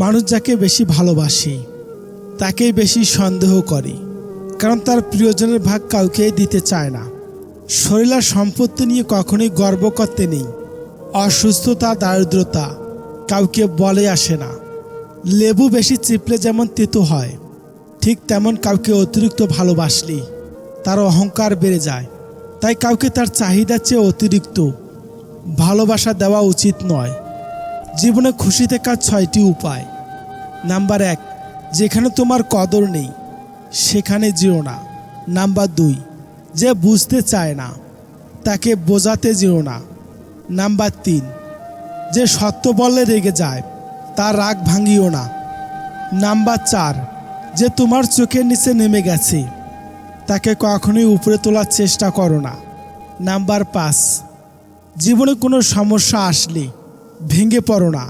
মানুষ যাকে বেশি ভালোবাসে, তাকেই বেশি সন্দেহ করে, কারণ তার প্রিয়জনের ভাগ কাউকেই দিতে চায় না। শরীর আর সম্পত্তি নিয়ে কখনোই গর্ব করতে নেই। অসুস্থতা, দারিদ্রতা কাউকে বলে আসে না। লেবু বেশি চিপলে যেমন তেতো হয়, ঠিক তেমন কাউকে অতিরিক্ত ভালোবাসলে তার অহংকার বেড়ে যায়। তাই কাউকে তার চাহিদার চেয়ে অতিরিক্ত ভালোবাসা দেওয়া উচিত নয়। জীবনে খুশি থাকার ছয়টি উপায়। নাম্বার এক, যেখানে তোমার কদর নেই, সেখানে যেও না। নাম্বার দুই, যে বুঝতে চায় না, তাকে বোঝাতে যেও না। নাম্বার তিন, যে সত্য বললে রেগে যায় তার রাগ ভাঙিও না। নাম্বার চার, যে তোমার চোখের নিচে নেমে গেছে, তাকে কখনোই উপরে তোলার চেষ্টা করো না। নাম্বার পাঁচ, জীবনে কোনো সমস্যা আসলে ভেঙে পড়ো না।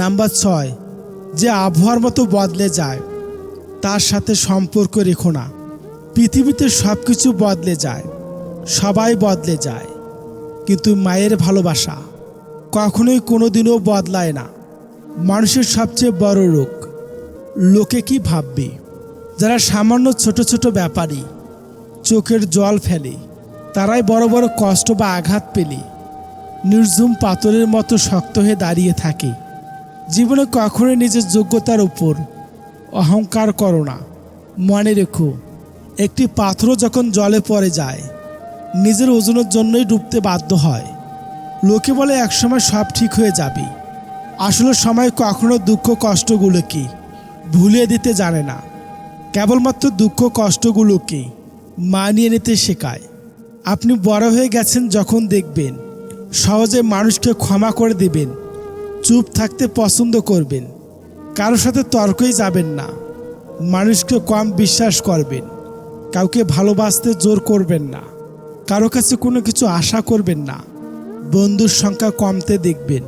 নাম্বার ছয়, যে আবহাওয়ার মতো বদলে যায়, তার সাথে সম্পর্ক রেখো না। পৃথিবীতে সব কিছু বদলে যায়, সবাই বদলে যায়, কিন্তু মায়ের ভালোবাসা কখনোই কোনোদিনও বদলায় না। মানুষের সবচেয়ে বড় রোগ, লোকে কি ভাববে? যারা সামান্য ছোট ছোট ব্যাপারী, চোখের জল ফেলে, তারাই বড় বড় কষ্ট বা আঘাত পেলে। নির্ঝুম পাথরের মতো শক্ত হয়ে দাঁড়িয়ে থাকে। জীবনে কখনোই নিজের যোগ্যতার উপর অহংকার করো না। মনে রেখো, একটি পাথরও যখন জলে পড়ে যায়, নিজের ওজনের জন্যই ডুবতে বাধ্য হয়। লোকে বলে, একসময় সব ঠিক হয়ে যাবে। আসলে সময় কখনো দুঃখ কষ্টগুলোকে ভুলিয়ে দিতে জানে না। কেবলমাত্র দুঃখ কষ্টগুলোকে মানিয়ে নিতে শেখায়। আপনি বড় হয়ে গেছেন যখন দেখবেন সহজে মানুষকে ক্ষমা করে দেবেন, চুপ থাকতে পছন্দ করবেন কারোর সাথে তর্কই যাবেন না, মানুষকে কম বিশ্বাস করবেন, কাউকে ভালোবাসতে জোর করবেন না, কারও কাছে কোনো কিছু আশা করবেন না, বন্ধুর সংখ্যা কমতে দেখবেন।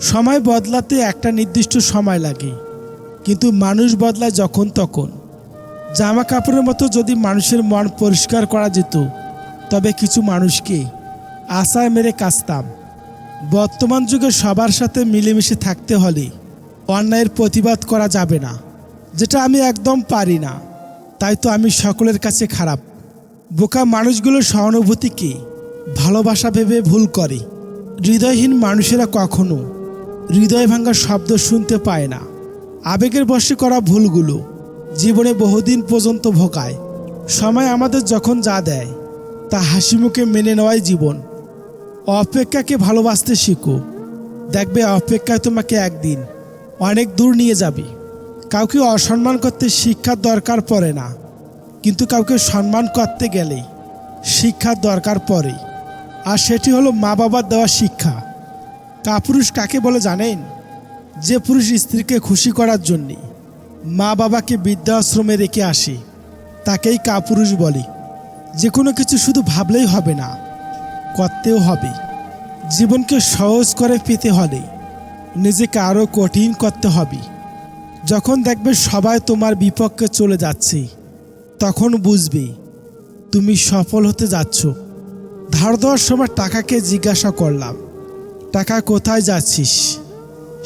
সময় বদলাতে একটা নির্দিষ্ট সময় লাগে, কিন্তু মানুষ বদলায় যখন তখন। জামা কাপড়ের মতো যদি মানুষের মন পরিষ্কার করা যেত, তবে কিছু মানুষকে আশায় মেরে কাচতাম। বর্তমান যুগে সবার সাথে মিলেমিশে থাকতে হলে অন্যায়ের প্রতিবাদ করা যাবে না, যেটা আমি একদম পারি না। তাই তো আমি সকলের কাছে খারাপ। বোকা মানুষগুলো সহানুভূতিকে ভালোবাসা ভেবে ভুল করে। হৃদয়হীন মানুষেরা কখনো হৃদয় ভাঙার শব্দ শুনতে পায় না। আবেগের বশে করা ভুলগুলো জীবনে বহুদিন পর্যন্ত ভোগায়। সময় আমাদের যখন যা দেয়, তা হাসি মুখে মেনে নেওয়াই জীবন। অপেক্ষাকে ভালোবাসতে শিখো। দেখবে অপেক্ষায় তোমাকে একদিন অনেক দূর নিয়ে যাবে। কাউকে অসম্মান করতে শিক্ষার দরকার পড়ে না। কিন্তু কাউকে সম্মান করতে গেলেই শিক্ষার দরকার পড়ে। আর সেটি হলো মা বাবার দেওয়া শিক্ষা। কাপুরুষ কাকে বলে জানেন? যে পুরুষ স্ত্রীকে খুশি করার জন্যে মা বাবাকে বৃদ্ধাশ্রমে রেখে আসে, তাকেই কাপুরুষ বলে। যে কোনো কিছু শুধু ভাবলেই হবে না। করতেও হবে। জীবনকে সহজ করে পেতে হলে নিজেকে আরও কঠিন করতে হবে। যখন দেখবে সবাই তোমার বিপক্ষে চলে যাচ্ছে, তখন বুঝবে তুমি সফল হতে যাচ্ছ। ধার দেওয়ার সময় টাকাকে জিজ্ঞাসা করলাম, টাকা কোথায় যাচ্ছিস?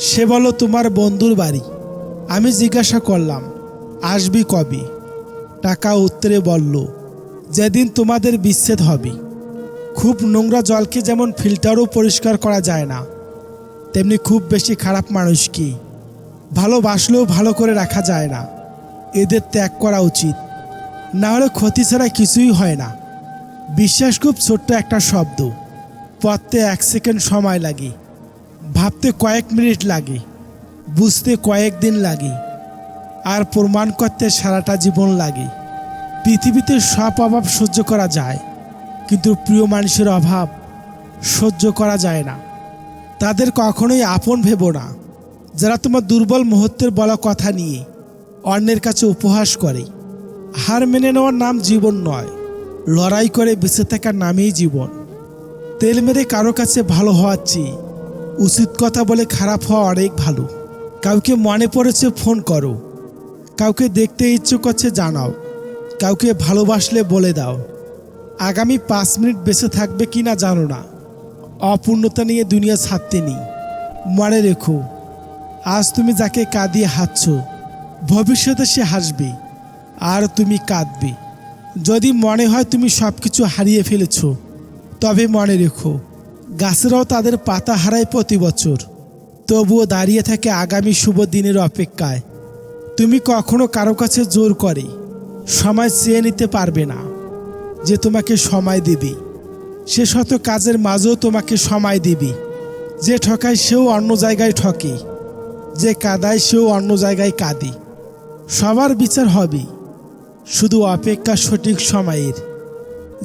সে বলো তোমার বন্ধুর বাড়ি। আমি জিজ্ঞাসা করলাম, আসবি কবে? টাকা উত্তরে বলল, যেদিন তোমাদের বিচ্ছেদ হবে। খুব নোংরা জলকে যেমন ফিল্টারও পরিষ্কার করা যায় না, তেমনি খুব বেশি খারাপ মানুষকে ভালোবাসলেও ভালো করে রাখা যায় না। এদের ত্যাগ করা উচিত। না হলে ক্ষতি ছাড়া কিছুই হয় না। বিশ্বাস খুব ছোট্ট একটা শব্দ। পড়তে এক সেকেন্ড সময় লাগে। ভাবতে কয়েক মিনিট লাগে। বুঝতে কয়েক দিন লাগে। আর প্রমাণ করতে সারাটা জীবন লাগে। পৃথিবীতে সব অভাব সহ্য করা যায়। কিন্তু প্রিয় মানুষের অভাব সহ্য করা যায় না। তাদের কখনোই আপন ভেবো না। যারা তোমার দুর্বল মুহূর্তের বলা কথা নিয়ে অন্যের কাছে উপহাস করে, হার মেনে নেওয়ার নাম জীবন নয়। লড়াই করে বেঁচে থাকার নামেই জীবন। তেল মেরে কারও কাছে ভালো হওয়ার চেয়ে উচিত কথা বলে খারাপ হওয়া অনেক ভালো। কাউকে মনে পড়েছে ফোন করো। কাউকে দেখতে ইচ্ছে করছে জানাও। কাউকে ভালোবাসলে বলে দাও। আগামী পাঁচ মিনিট বেঁচে থাকবে কি না জানো না। অপূর্ণতা নিয়ে দুনিয়া ছাড়তে নেই। মনে রেখো, আজ তুমি যাকে কাঁদিয়ে হাসছ ভবিষ্যতে সে হাসবে, আর তুমি কাঁদবে। যদি মনে হয় তুমি সব কিছু হারিয়ে ফেলেছ, তবে মনে রেখো, গাছেরাও তাদের পাতা হারায় প্রতি বছর। তবুও দাঁড়িয়ে থাকে আগামী শুভ দিনের অপেক্ষায়। তুমি কখনো কারও কাছে জোর করে, সময় চেয়ে নিতে পারবে না। যে তোমাকে সময় দেবে। সে শত কাজের মাঝেও তোমাকে সময় দিবে। যে ঠকায় সেও অন্য জায়গায় ঠকে। যে কাদায় সেও অন্য জায়গায় কাঁদে। সবার বিচার হবে। শুধু অপেক্ষা সঠিক সময়ের।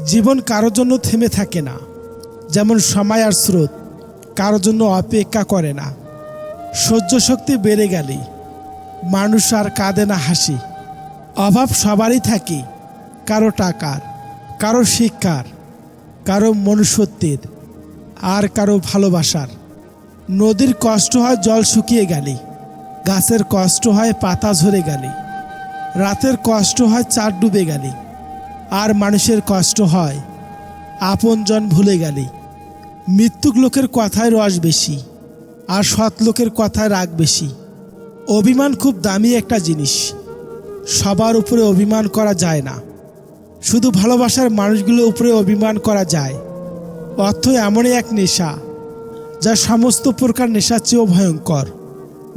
জীবন কারোর জন্য থেমে থাকে না। যেমন সময় আর স্রোত কারোর জন্য অপেক্ষা করে না। সহ্য শক্তি বেড়ে গেলে মানুষ আর কাঁদে না হাসি। অভাব সবারই থাকে, কারও টাকার। কারও শিক্ষার, কারও মনুষ্যত্বের, আর কারও ভালোবাসার। নদীর কষ্ট হয় জল শুকিয়ে গেলে, গাছের কষ্ট হয় পাতা ঝরে গেলে, রাতের কষ্ট হয় চার ডুবে গেলে, আর মানুষের কষ্ট হয় আপনজন ভুলে গেলে। মৃত্যুক লোকের কথায় রস বেশি, আর সৎ লোকের কথায় রাগ বেশি। অভিমান খুব দামি একটা জিনিস। সবার উপরে অভিমান করা যায় না। শুধু ভালোবাসার মানুষগুলোর উপরে অভিমান করা যায়। অর্থ এমনই এক নেশা, যা সমস্ত প্রকার নেশার চেয়েও ভয়ঙ্কর।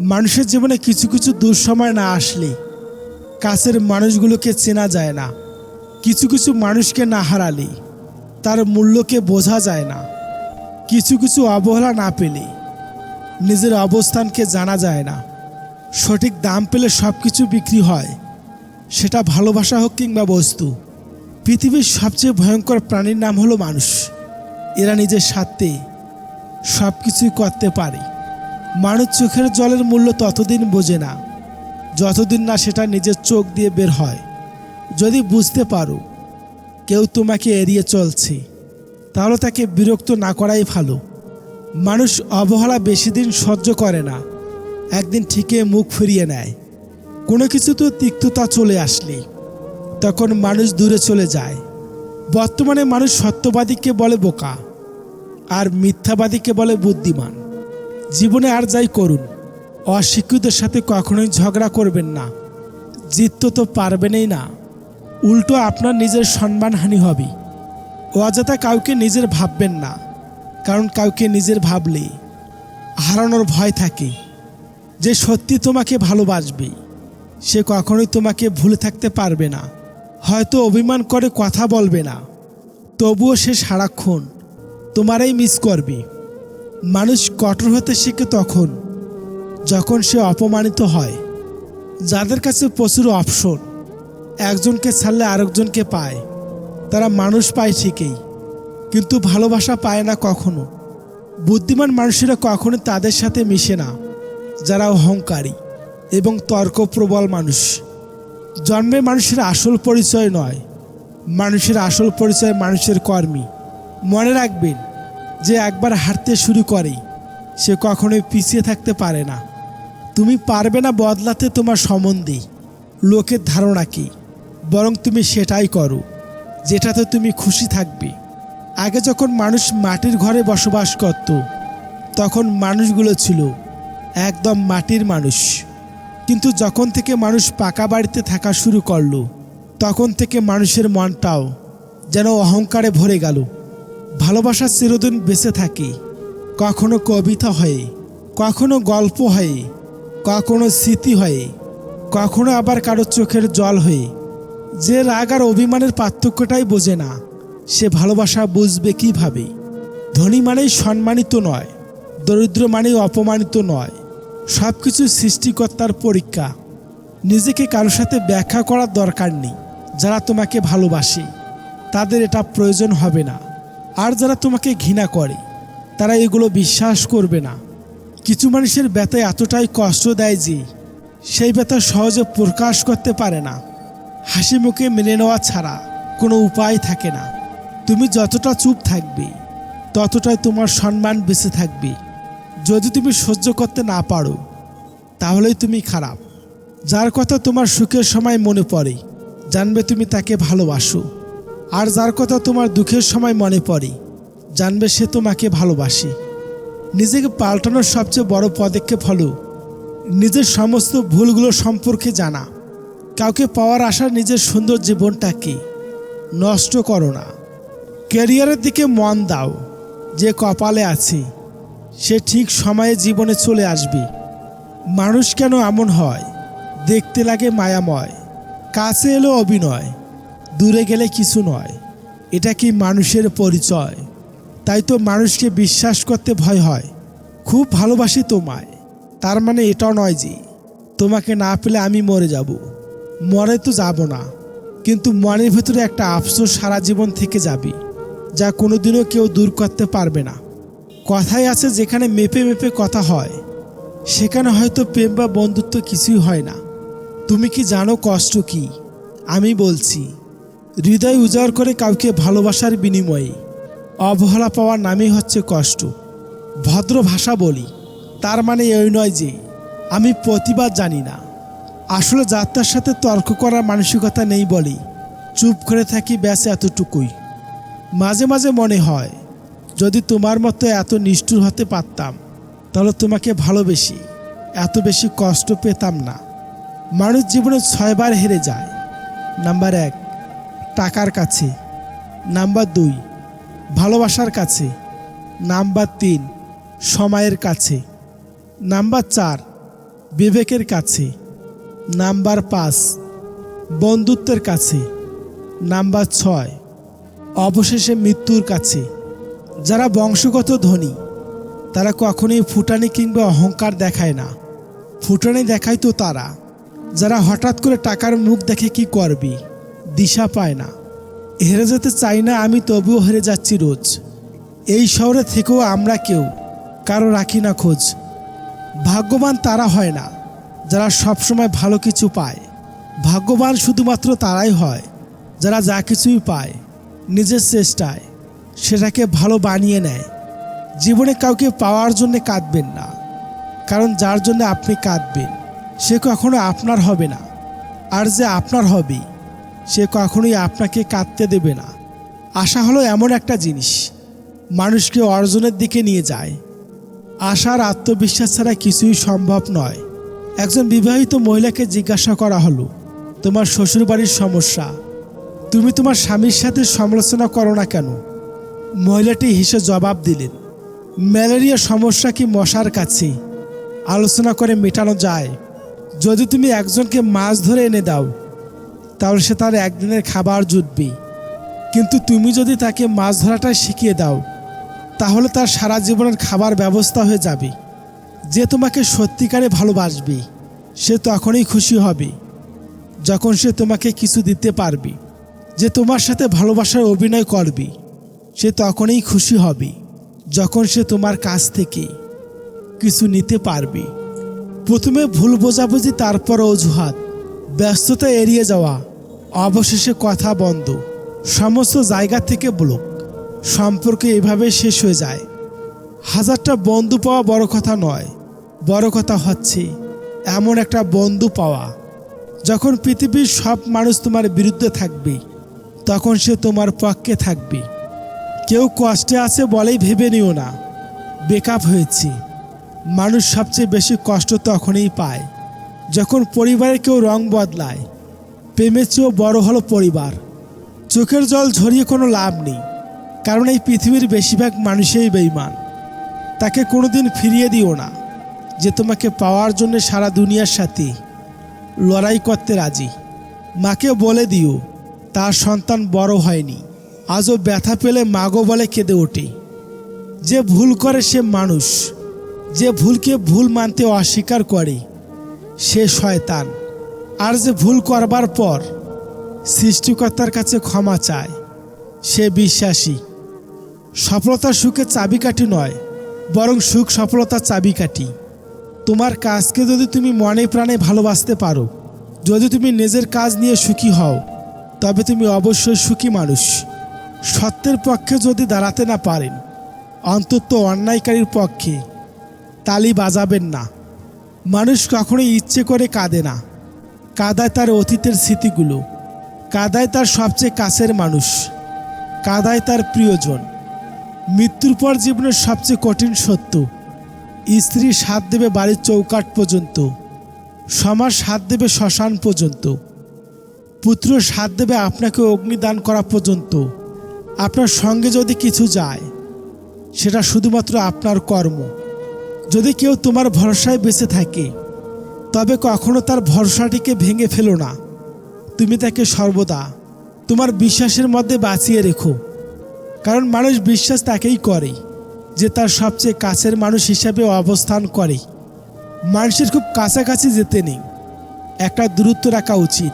মানুষের জীবনে কিছু কিছু দুঃসময় না আসলে কাছের মানুষগুলোকে চেনা যায় না। কিছু কিছু মানুষকে না হারালে তার মূল্যকে বোঝা যায় না। কিছু কিছু অবহেলা না পেলে নিজের অবস্থানকে জানা যায় না। সঠিক দাম পেলে সব কিছু বিক্রি হয়। সেটা ভালোবাসা হোক কিংবা বস্তু। পৃথিবীর সবচেয়ে ভয়ঙ্কর প্রাণীর নাম হলো মানুষ। এরা নিজের স্বার্থে সব কিছুই করতে পারে। মানুষ চোখের জলের মূল্য ততদিন বোঝে না। যতদিন না সেটা নিজের চোখ দিয়ে বের হয়। যদি বুঝতে পারো, কেউ তোমাকে এড়িয়ে চলছে, তাহলে তাকে বিরক্ত না করাই ভালো। মানুষ অবহেলা বেশি দিন সহ্য করে না। একদিন ঠিকই মুখ ফিরিয়ে নেয়। কোনো কিছু তো তিক্ততা চলে আসলে। তখন মানুষ দূরে চলে যায়। বর্তমানে মানুষ সত্যবাদীকে বলে বোকা আর মিথ্যাবাদীকে বলে বুদ্ধিমান। জীবনে আর যাই করুন অশিক্ষিতের সাথে কখনোই ঝগড়া করবেন না। জিততে তো পারবেনই না। উল্টো আপনার নিজের সম্মানহানি হবে। অযথা কাউকে নিজের ভাববেন না, কারণ কাউকে নিজের ভাবলে হারানোর ভয় থাকে। যে সত্যি তোমাকে ভালোবাসবে, সে কখনোই তোমাকে ভুলে থাকতে পারবে না। হয়তো অভিমান করে কথা বলবে না। তবুও সে সারাক্ষণ তোমারই মিস করবে। মানুষ কঠোর হতে শিখে তখন, যখন সে অপমানিত হয়। যাদের কাছে প্রচুর অপশন একজনকে ছাড়লে আরেকজনকে পায়। তারা মানুষ পায় ঠিকই, কিন্তু ভালোবাসা পায় না কখনো। বুদ্ধিমান মানুষেরা কখনো তাদের সাথে মিশে না, যারা অহংকারী এবং তর্কপ্রবল মানুষ। জন্মে মানুষের আসল পরিচয় নয়, মানুষের আসল পরিচয় মানুষের কর্মী। মনে রাখবেন যে একবার হাঁটতে শুরু করে সে কখনোই পিছিয়ে থাকতে পারে না। তুমি পারবে না বদলাতে তোমার সম্বন্ধে, লোকের ধারণা কি বরং তুমি সেটাই করো, যেটাতে তুমি খুশি থাকবে। আগে যখন মানুষ মাটির ঘরে বসবাস করত, তখন মানুষগুলো ছিল একদম মাটির মানুষ। কিন্তু যখন থেকে মানুষ পাকা বাড়িতে থাকা শুরু করল, তখন থেকে মানুষের মনটাও যেন অহংকারে ভরে গেল। ভালোবাসা চিরদিন বেঁচে থাকে। কখনো কবিতা হয়ে, কখনো গল্প হয়ে, কখনো স্মৃতি হয়ে, কখনো আবার কারও চোখের জল হয়ে। যে রাগ আর অভিমানের পার্থক্যটাই বোঝে না, সে ভালোবাসা বুঝবে কীভাবে? ধনী মানেই সম্মানিত নয়, দরিদ্র মানেই অপমানিত নয়। সব কিছু সৃষ্টিকর্তার পরীক্ষা। নিজেকে কারোর সাথে ব্যাখ্যা করার দরকার নেই। যারা তোমাকে ভালোবাসে, তাদের এটা প্রয়োজন হবে না। আর যারা তোমাকে ঘৃণা করে, তারা এগুলো বিশ্বাস করবে না। কিছু মানুষের ব্যথা এতটাই কষ্ট দেয় যে, সেই ব্যথা সহজে প্রকাশ করতে পারে না। হাসি মুখে মেনে নেওয়া ছাড়া কোনো উপায় থাকে না। তুমি যতটা চুপ থাকবে, ততটাই তোমার সম্মান বেঁচে থাকবে। যদি তুমি সহ্য করতে না পারো, তাহলেই তুমি খারাপ। যার কথা তোমার সুখের সময় মনে পড়ে, জানবে তুমি তাকে ভালোবাসো। আর যার কথা তোমার দুঃখের সময় মনে পড়ে, জানবে সে তোমাকে ভালোবাসে। নিজেকে পাল্টানোর সবচেয়ে বড় পদক্ষেপ হলো, নিজের সমস্ত ভুলগুলো সম্পর্কে জানা। কাউকে পাওয়ার আশা নিজের সুন্দর জীবনটাকে নষ্ট করো না। ক্যারিয়ারের দিকে মন দাও, যে কপালে আছে। সে ঠিক সময়ে জীবনে চলে আসবে। মানুষ কেন এমন হয়? দেখতে লাগে মায়াময়। কাছে এলো অভিনয়। দূরে গেলে কিছু নয়। এটা কি মানুষের পরিচয়? তাই তো মানুষকে বিশ্বাস করতে ভয় হয়। খুব ভালোবাসি তোমায়। তার মানে এটাও নয় যে, তোমাকে না পেলে আমি মরে যাব। মরে তো যাব না। কিন্তু মনের ভেতরে একটা আফসোস সারা জীবন থেকে যাবে, যা কোনোদিনও কেউ দূর করতে পারবে না। কথাই আছে যেখানে মেপে মেপে কথা হয়, সেখানে হয়তো প্রেম বা বন্ধুত্ব কিছুই হয় না। তুমি কি জানো কষ্ট কি? আমি বলছি, হৃদয় উজাড় করে কাউকে ভালোবাসার বিনিময়ে, অবহেলা পাওয়ার নামই হচ্ছে কষ্ট। ভদ্র ভাষা বলি, তার মানে এই নয় যে, আমি প্রতিবাদ জানি না। আসলে যাত্রার সাথে তর্ক করার মানসিকতা নেই বলি, চুপ করে থাকি ব্যাস এতটুকুই। মাঝে মাঝে মনে হয় যদি তোমার মতো এত নিষ্ঠুর হতে পারতাম, তাহলে তোমাকে ভালোবেসি এত বেশি কষ্ট পেতাম না। মানুষ জীবনে ছয়বার হেরে যায়। নাম্বার এক, টাকার কাছে। নাম্বার দুই, ভালোবাসার কাছে। নাম্বার তিন, সময়ের কাছে। নাম্বার চার, বিবেকের কাছে। নাম্বার পাঁচ, বন্ধুত্বের কাছে। নাম্বার ছয়, অবশেষে মৃত্যুর কাছে। যারা বংশগত ধনী, তারা কখনোই ফুটানি কিংবা অহংকার দেখায় না। ফুটানি দেখায় তো তারা। যারা হঠাৎ করে টাকার মুখ দেখে কি করবি, দিশা পায় না। হেরে যেতে চাই না আমি, তবুও হেরে যাচ্ছি রোজ। এই শহরে থেকেও আমরা কেউ, কারও রাখি না খোঁজ। ভাগ্যবান তারা হয় না, যারা সবসময় ভালো কিছু পায়। ভাগ্যবান শুধুমাত্র তারাই হয়, যারা যা কিছুই পায়, নিজের চেষ্টায়। সেটাকে ভালো বানিয়ে নেয়। জীবনে কাউকে পাওয়ার জন্য কাঁদবেন না। কারণ যার জন্য আপনি কাঁদবেন, সে কখনো আপনার হবে না। আর যে আপনার হবে সে কখনোই আপনাকে কাঁদতে দেবে না। আশা হলো এমন একটা জিনিস। মানুষকে অর্জনের দিকে নিয়ে যায়। আশার আত্মবিশ্বাস ছাড়া কিছুই সম্ভব নয়। একজন বিবাহিত মহিলাকে জিজ্ঞাসা করা হলো, তোমার শ্বশুরবাড়ির সমস্যা? তুমি তোমার স্বামীর সাথে সমালোচনা করো না কেন? মহিলাটি হেসে জবাব দিলেন, ম্যালেরিয়া সমস্যা কি মশার কাছে? আলোচনা করে মেটানো যায়। যদি তুমি একজনকে মাছ ধরে এনে দাও, তাহলে সে তার একদিনের খাবার জুটবে। কিন্তু তুমি যদি তাকে মাছ ধরাটা শিখিয়ে দাও, তাহলে তার সারা জীবনের খাবার ব্যবস্থা হয়ে যাবে। যে তোমাকে সত্যিকারে ভালোবাসবে, সে তখনই খুশি হবে, যখন সে তোমাকে কিছু দিতে পারবে। যে তোমার সাথে ভালোবাসার অভিনয় করবে। সে তখনই খুশি হবে, যখন সে তোমার কাছ থেকে কিছু নিতে পারবে। প্রথমে ভুল বোঝাবুঝি, তারপর অজুহাত। ব্যস্ততা এড়িয়ে যাওয়া, অবশেষে কথা বন্ধ। সমস্ত জায়গা থেকে ব্লক। সম্পর্ক এভাবে শেষ হয়ে যায়। হাজারটা বন্ধু পাওয়া বড় কথা নয়, বড় কথা হচ্ছে, এমন একটা বন্ধু পাওয়া। যখন পৃথিবীর সব মানুষ তোমার বিরুদ্ধে থাকবে, তখন সে তোমার পক্ষে থাকবে। কেউ কষ্টে আছে বলেই ভেবে নিও না। বেকআপ হয়েছে। মানুষ সবচেয়ে বেশি কষ্ট তখনই পায়, যখন পরিবারের কেউ রং বদলায়। প্রেমের চেয়েও বড় হলো পরিবার। চোখের জল ঝরিয়ে কোনো লাভ নেই, কারণ এই পৃথিবীর বেশিরভাগ মানুষই বেইমান তাকে কোনোদিন ফিরিয়ে দিও না, যে তোমাকে পাওয়ার জন্য সারা দুনিয়ার সাথে লড়াই করতে রাজি। মাকে বলে দিও, তার সন্তান বড় হয়নি। আজও ব্যথা পেলে মাগো বলে কেঁদে ওঠে। যে ভুল করে সে মানুষ, যে ভুলকে ভুল মানতে অস্বীকার করে, সে শয়তান। আর যে ভুল করবার পর সৃষ্টিকর্তার কাছে ক্ষমা চায়, সে বিশ্বাসী। সফলতার সুখে চাবিকাঠি নয়, বরং সুখ সফলতার চাবিকাঠি। তোমার কাজকে যদি তুমি মনে প্রাণে ভালোবাসতে পারো, যদি তুমি নিজের কাজ নিয়ে সুখী হও, তবে তুমি অবশ্যই সুখী মানুষ। সত্যের পক্ষে যদি দাঁড়াতে না পারেন, অন্তত অন্যায়কারীর পক্ষে তালি বাজাবেন না। মানুষ কখনোই ইচ্ছে করে কাঁদে না। কাদায় তার অতীতের স্মৃতিগুলো, কাদায় তার সবচেয়ে কাছের মানুষ, কাদায় তার প্রিয়জন। মৃত্যুর পর জীবনের সবচেয়ে কঠিন সত্য, স্ত্রী সাথ দেবে বাড়ির চৌকাট পর্যন্ত, সমাজ সাথ দেবে শ্মশান পর্যন্ত, পুত্র সাথ দেবে আপনাকে অগ্নিদান করা পর্যন্ত। আপনার সঙ্গে যদি কিছু যায়, সেটা শুধুমাত্র আপনার কর্ম। যদি কেউ তোমার ভরসায় বেঁচে থাকে, তবে কখনো তার ভরসাটিকে ভেঙে ফেলো না। তুমি তাকে সর্বদা তোমার বিশ্বাসের মধ্যে বাঁচিয়ে রেখো। কারণ মানুষ বিশ্বাস তাকেই করে, যে তার সবচেয়ে কাছের মানুষ হিসাবে অবস্থান করে। মানুষের খুব কাছাকাছি যেতে নেই। একটা দূরত্ব রাখা উচিত।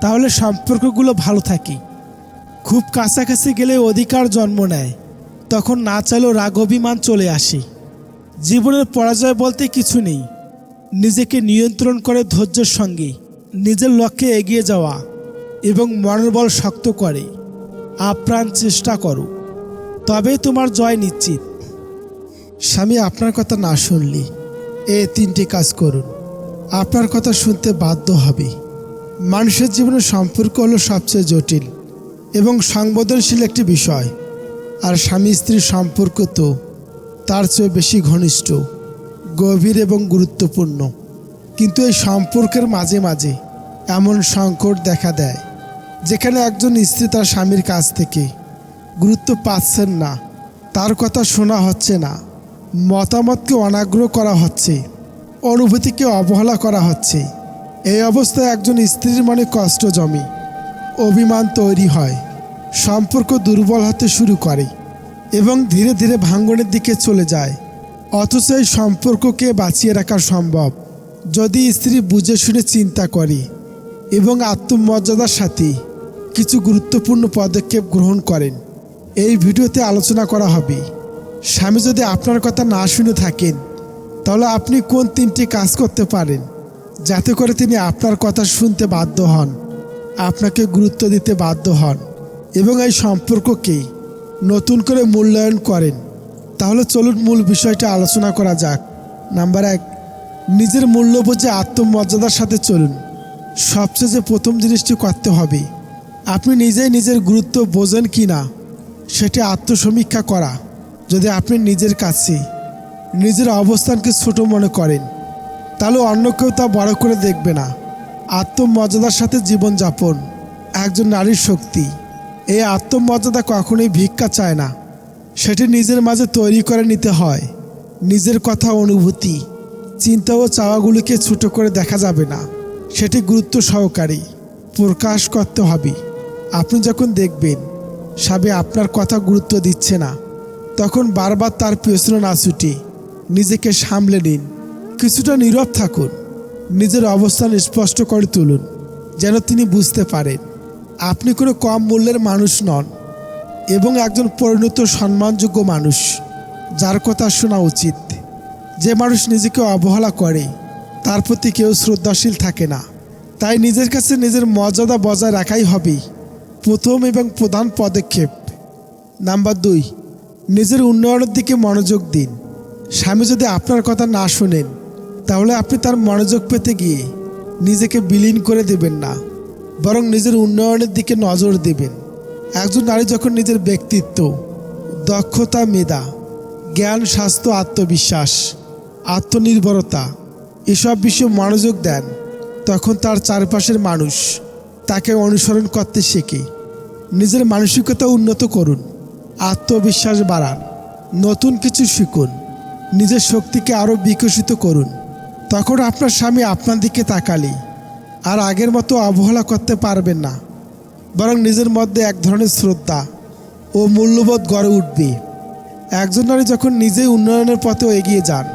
তাহলে সম্পর্কগুলো ভালো থাকে। খুব কাছাকাছি গেলে অধিকার জন্ম নেয়। তখন না চাইলেও রাগ অভিমান চলে আসে। জীবনের পরাজয় বলতে কিছু নেই। নিজেকে নিয়ন্ত্রণ করে ধৈর্যের সঙ্গে। নিজের লক্ষ্যে এগিয়ে যাওয়া এবং মনোবল শক্ত করে। আপ্রাণ চেষ্টা করো। তবেই তোমার জয় নিশ্চিত। স্বামী, আপনার কথা না শুনলে এ তিনটি কাজ করুন। আপনার কথা শুনতে বাধ্য হবে। মানুষের জীবনে সম্পর্ক হলো সবচেয়ে জটিল। এবং সংবেদনশীল একটি বিষয়। আর স্বামী স্ত্রীর সম্পর্ক তো তার চেয়ে বেশি ঘনিষ্ঠ, গভীর এবং গুরুত্বপূর্ণ। কিন্তু এই সম্পর্কের মাঝে মাঝে এমন সংকট দেখা দেয়, যেখানে একজন স্ত্রী তার স্বামীর কাছ থেকে গুরুত্ব পাচ্ছেন না, তার কথা শোনা হচ্ছে না, মতামতকে অনাগ্রহ করা হচ্ছে, অনুভূতিকে অবহেলা করা হচ্ছে। এই অবস্থায় একজন স্ত্রীর মনে কষ্ট জমে, অভিমান তৈরি হয়। সম্পর্ক দুর্বল হতে শুরু করে এবং ধীরে ধীরে ভাঙ্গনের দিকে চলে যায়। অথচ এই সম্পর্ককে বাঁচিয়ে রাখা সম্ভব যদি স্ত্রী বুঝে শুনে চিন্তা করে এবং আত্মমর্যাদার সাথে কিছু গুরুত্বপূর্ণ পদক্ষেপ গ্রহণ করেন। এই ভিডিওতে আলোচনা করা হবে, স্বামী যদি আপনার কথা না শুনে থাকেন, তাহলে আপনি কোন তিনটি কাজ করতে পারেন? যাতে করে তিনি আপনার কথা শুনতে বাধ্য হন, আপনাকে গুরুত্ব দিতে বাধ্য হন। এবং এই সম্পর্ককে নতুন করে মূল্যায়ন করেন। তাহলে চলুন মূল বিষয়টা আলোচনা করা যাক। নাম্বার এক, নিজের মূল্য বুঝে আত্মমর্যাদার সাথে চলুন। সবচেয়ে যে প্রথম জিনিসটি করতে হবে, আপনি নিজেই নিজের গুরুত্ব বোঝেন কি না, সেটি আত্মসমীক্ষা করা, যদি আপনি নিজের কাছে নিজের অবস্থানকে ছোট মনে করেন, তাহলে অন্য কেউ তা বড় করে দেখবে না। আত্মমর্যাদার সাথে জীবনযাপন, একজন নারীর শক্তি। এই আত্মমর্যাদা কখনোই ভিক্ষা চায় না। সেটি নিজের মাঝে তৈরি করে নিতে হয়। নিজের কথা অনুভূতি, চিন্তা ও চাওয়াগুলিকে ছোট করে দেখা যাবে না। সেটি গুরুত্ব সহকারী প্রকাশ করতে হবে। আপনি যখন দেখবেন সাবে আপনার কথা গুরুত্ব দিচ্ছে না, তখন বারবার তার পেছনে না ছুটে নিজেকে সামলে নিন। কিছুটা নীরব থাকুন। নিজের অবস্থান স্পষ্ট করে তুলুন, যেন তিনি বুঝতে পারেন। আপনি কোনো কম মূল্যের মানুষ নন এবং একজন পরিণত সম্মানযোগ্য মানুষ। যার কথা শোনা উচিত। যে মানুষ নিজেকে অবহেলা করে, তার প্রতি কেউ শ্রদ্ধাশীল থাকে না। তাই নিজের কাছে নিজের মর্যাদা বজায় রাখাই হবে প্রথম এবং প্রধান পদক্ষেপ। নাম্বার দুই, নিজের উন্নয়নের দিকে মনোযোগ দিন। স্বামী যদি আপনার কথা না শোনেন, তাহলে আপনি তার মনোযোগ পেতে গিয়ে নিজেকে বিলীন করে দেবেন না। বরং নিজের উন্নয়নের দিকে নজর দেবেন। একজন নারী যখন নিজের ব্যক্তিত্ব, দক্ষতা, মেধা, জ্ঞান, স্বাস্থ্য, আত্মবিশ্বাস, আত্মনির্ভরতা এসব বিষয়ে মনোযোগ দেন, তখন তার চারপাশের মানুষ তাকে অনুসরণ করতে শেখে। নিজের মানসিকতা উন্নত করুন, আত্মবিশ্বাস বাড়ান, নতুন কিছু শিখুন, নিজের শক্তিকে আরও বিকশিত করুন। তখন আপনার স্বামী আপনার দিকে তাকালে আর আগের মতো অবহেলা করতে পারবেন না। বরং নিজের মধ্যে এক ধরনের শ্রদ্ধা ও মূল্যবোধ গড়ে উঠবে। একজন নারী যখন নিজেই উন্নয়নের পথে এগিয়ে যান,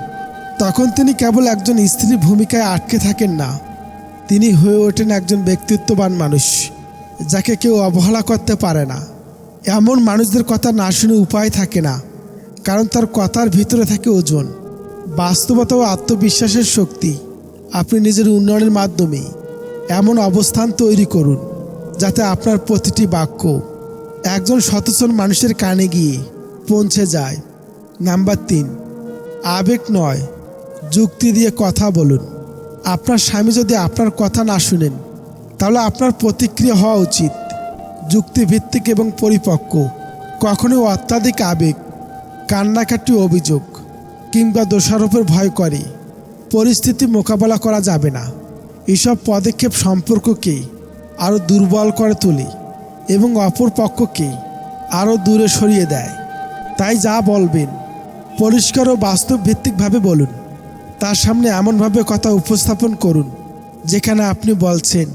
তখন তিনি কেবল একজন স্ত্রীর ভূমিকায় আটকে থাকেন না। তিনি হয়ে ওঠেন একজন ব্যক্তিত্ববান মানুষ, যাকে কেউ অবহেলা করতে পারে না। এমন মানুষদের কথা না শুনে উপায় থাকে না, কারণ তার কথার ভিতরে থাকে ওজন। বাস্তবতা ও আত্মবিশ্বাসের শক্তি। আপনি নিজের উন্নয়নের মাধ্যমে এমন অবস্থান তৈরি করুন যাতে আপনার প্রতিটি বাক্য একজন সচেতন মানুষের কানে গিয়ে পৌঁছে যায়। নাম্বার তিন, আবেগ নয়, যুক্তি দিয়ে কথা বলুন। আপনার স্বামী যদি আপনার কথা না শুনেন, তাহলে আপনার প্রতিক্রিয়া হওয়া উচিত। যুক্তিভিত্তিক এবং পরিপক্ক, কখনোই অত্যাধিক আবেগ, কান্নাকাটি অভিযোগ কিংবা দোষারোপের ভয় করে। পরিস্থিতি মোকাবেলা করা যাবে না। এসব পদক্ষেপ সম্পর্ককে আরও দুর্বল করে তোলে এবং অপর পক্ষকে আরও দূরে সরিয়ে দেয়। তাই যা বলবেন, পরিষ্কার ও বাস্তব ভিত্তিকভাবে বলুন। তার সামনে এমনভাবে কথা উপস্থাপন করুন, যেখানে আপনি বলছেন,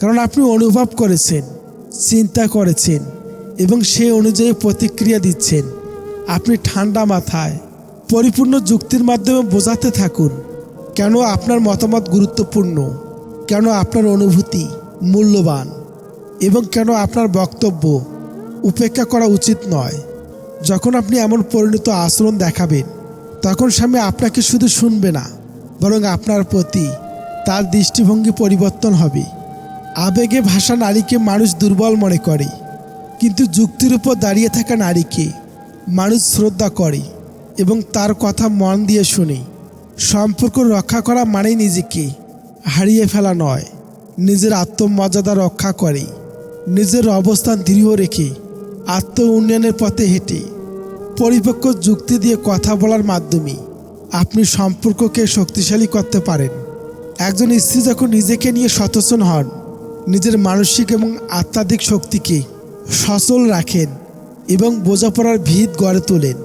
কারণ আপনি অনুভব করেছেন, চিন্তা করেছেন এবং সে অনুযায়ী প্রতিক্রিয়া দিচ্ছেন। আপনি ঠান্ডা মাথায়, পরিপূর্ণ যুক্তির মাধ্যমে বোঝাতে থাকুন। কেন আপনার মতামত গুরুত্বপূর্ণ? কেন আপনার অনুভূতি মূল্যবান? এবং কেন আপনার বক্তব্য উপেক্ষা করা উচিত নয়? যখন আপনি এমন পরিণত আচরণ দেখাবেন, তখন স্বামী আপনাকে শুধু শুনবে না, বরং আপনার প্রতি তার দৃষ্টিভঙ্গি পরিবর্তন হবে। আবেগে ভাষা নারীকে মানুষ দুর্বল মনে করে, কিন্তু যুক্তির উপর দাঁড়িয়ে থাকা নারীকে মানুষ শ্রদ্ধা করে এবং তার কথা মন দিয়ে শুনে। সম্পর্ক রক্ষা করা মানেই নিজেকে হারিয়ে ফেলা নয়। নিজের আত্মমর্যাদা রক্ষা করে। নিজের অবস্থান দৃঢ় রেখে আত্ম উন্নয়নের পথে হেঁটে। পরিপক্ক যুক্তি দিয়ে কথা বলার মাধ্যমে আপনি সম্পর্ককে শক্তিশালী করতে পারেন। একজন স্ত্রী যখন নিজেকে নিয়ে সচেতন হন, নিজের মানসিক এবং আত্মাধিক শক্তিকে সচল রাখেন এবং বোঝাপড়ার ভিত গড়ে তোলেন,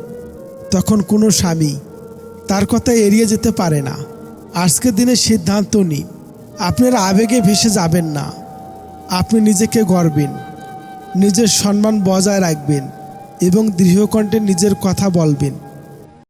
তখন কোনো স্বামী তার কথা এড়িয়ে যেতে পারে না। আজকের দিনে সিদ্ধান্ত নিন। আপনার আবেগে ভেসে যাবেন না। আপনি নিজেকে গড়বেন। নিজের সম্মান বজায় রাখবেন এবং দৃঢ়কণ্ঠে নিজের কথা বলবেন।